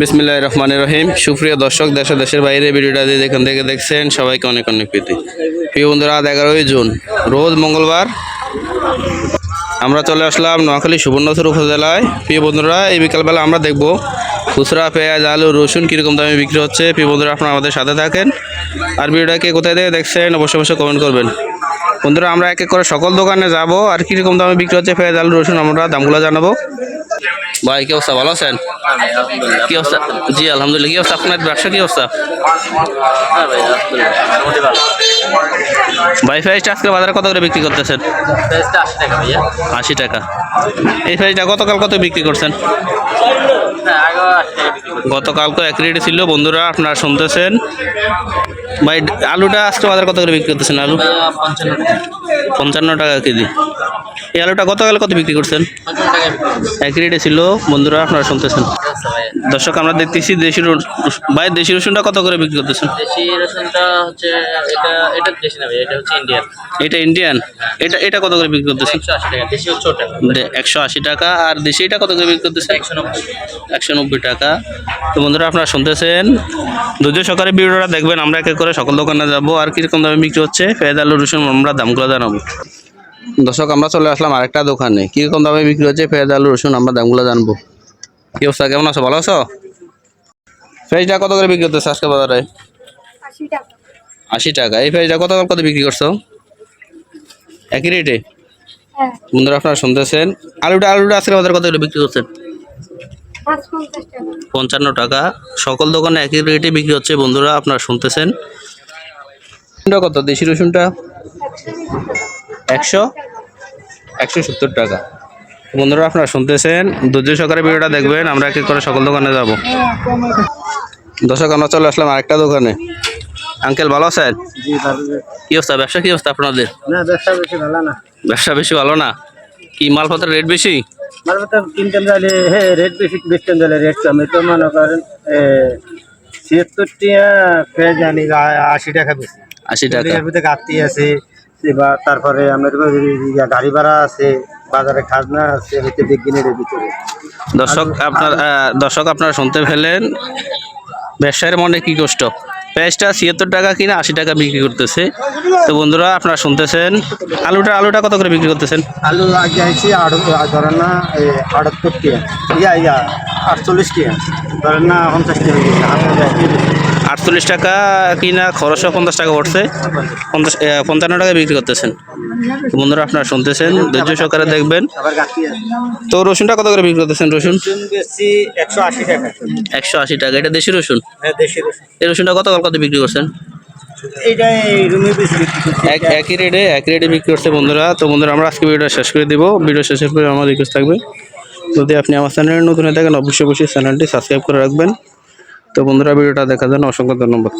বিসমিল্লাহ রহমান রহিম। সুপ্রিয় দর্শক, দেশ দেশের বাইরে ভিডিওটা দিয়ে যেখান থেকে দেখছেন, সবাইকে অনেক অনেক প্রীতি। প্রিয় বন্ধুরা, আজ এগারোই জুন, রোজ মঙ্গলবার। আমরা চলে আসলাম নোয়াখালী সুবর্ণচর উপজেলায়। প্রিয় বন্ধুরা, এই বিকালবেলা আমরা দেখব খুচরা, পেঁয়াজ, আলু, রসুন কীরকম দামে বিক্রি হচ্ছে। প্রিয় বন্ধুরা, আপনারা আমাদের সাথে থাকেন। আর ভিডিওটাকে কোথায় থেকে দেখছেন, অবশ্যই অবশ্যই কমেন্ট করবেন। বন্ধুরা, আমরা এক এক করে সকল দোকানে যাব। আর কীরকম দামে বিক্রি হচ্ছে পেঁয়াজ, আলু, রসুন, আমরা দামগুলো জানাব। ভাই, কি অবস্থা? ভালো আছেন? কি অবস্থা? জি, আলহামদুলিল্লাহ। কি অবস্থা? আপনার ব্যবসা কি অবস্থা? ভাই ফ্রাইসটা আজকে বাজারে কত করে বিক্রি করতেছেন? আশি টাকা। এই ফ্রাইসটা গতকাল কত বিক্রি করছেন? গতকাল তো এক রেটে ছিল। বন্ধুরা, আপনারা শুনতেছেন? ভাই, আলুটা আজকে বাজারে কত করে বিক্রি করতেছেন আলু? পঞ্চান্ন টাকা কেজি। এই আলুটা গতকাল কত বিক্রি করছেন? এক রেটে ছিল বন্ধুরা আপনারা শুনতেছেন। দর্শক আমরা দেখতেছি দেশি রসুন। ভাই দেশি রসুনটা কত করে বিক্রি করতেছেন? দেশি রসুনটা হচ্ছে এটা এটা দেশি না এটা হচ্ছে ইন্ডিয়ান এটা ইন্ডিয়ান এটা এটা কত করে বিক্রি করতেছেন? একশো আশি টাকা দেশি হচ্ছে টাকা। আর দেশি এটা কত করে বিক্রি করতেছেন? একশো নব্বই। একশো নব্বই টাকা। তো বন্ধুরা আপনারা শুনতেছেন। ধৈর্য সহকারে ভিডিওটা দেখবেন। আমরা এক এক করে সকল দোকানে যাব। আর কীরকম দামে বিক্রি হচ্ছে? পেঁয়াজ আলু রসুন আমরা দামগুলো জানাব। দর্শক আমরা চলে আসলাম আরেকটা দোকানে। কীরকম দামে বিক্রি হচ্ছে? পেঁয়াজ আলু রসুন আমরা দামগুলো জানব। কি অবস্থা? কেমন আছো? ভালো আছো? পেঁয়াজটা কত করে বিক্রি হচ্ছে আজকে বাজারে? আশি টাকা। এই পেঁয়াজটা কত কত বিক্রি করছ? একই রেটে হ্যাঁ। বন্ধুরা আপনারা শুনতেছেন। আলুটা আলুটা আজকে বাজারে কত করে বিক্রি করছেন? পঞ্চান্ন টাকা। সকল দোকানে একই রেটে বিক্রি হচ্ছে। বন্ধুরা আপনারা শুনতেছেন। কত? দেশি রসুনটা? একশো? একশো সত্তর টাকা। বন্ধুরা আপনারা শুনতেছেন ধৈর্য সহকারে ভিডিওটা দেখবেন আমরা এক করে সকল দোকানে যাব? দর্শক আমরা চলে আসলাম আরেকটা দোকানে। আঙ্কেল ভালো আছেন? কি অবস্থা? ব্যবসা কি অবস্থা আপনাদের? না ব্যবসা বেশি ভালো না। ব্যবসা বেশি ভালো না? কি মালপত্রের রেট বেশি? মানে তো কিনতেন যাইলে হে রেট বেশি যাইলে রেট কম। তো মনে করেন ছিয়াত্তর পেয়ে জানি আশি টাকা বেশি। আশি টাকা। ভিতরে গাতি আছে। বা তারপরে ইয়া গাড়ি ভাড়া আছে বাজারে খাজনা আছে হইতে বিজ্ঞানের ভিতরে। দর্শক আপনার দর্শক আপনারা শুনতে পেলেন ব্যবসায়ের মনে কি কষ্ট। পেঁয়াজটা ছিয়াত্তর টাকা কিনা আশি টাকা বিক্রি করতেছে। তো বন্ধুরা আপনারা শুনতেছেন আলুটা আলুটা কত করে বিক্রি করতেছেন? আলু আগে আইছি ধরেন না আটাত্তর টিয়া ইয়া ইয়া আটচল্লিশ টিয়া ধরেন না পঞ্চাশ টিয়া আটচল্লিশ টাকা কিনা, খরচও পঞ্চাশ টাকা পড়ছে। পঞ্চাশ পঞ্চান্ন টাকা বিক্রি করতেছেন। বন্ধুরা আপনারা শুনতেছেন, ধৈর্য সহকারে দেখবেন। তো রসুনটা কত করে বিক্রি করতেছেন রসুন? একশো আশি টাকা, এটা দেশি রসুন? এই রসুনটা কত কত বিক্রি করছেন? একই রেটে একই রেটে বিক্রি করছে বন্ধুরা। তো বন্ধুরা, আমরা আজকে ভিডিওটা শেষ করে দিব। ভিডিও শেষের পরে আমার রিকোয়েস্ট থাকবে, যদি আপনি আমার চ্যানেলে নতুন হয়ে থাকেন, অবশ্যই অবশ্যই চ্যানেলটি সাবস্ক্রাইব করে রাখবেন। তো বন্ধুরা ভিডিওটা দেখার জন্য অসংখ্য ধন্যবাদ।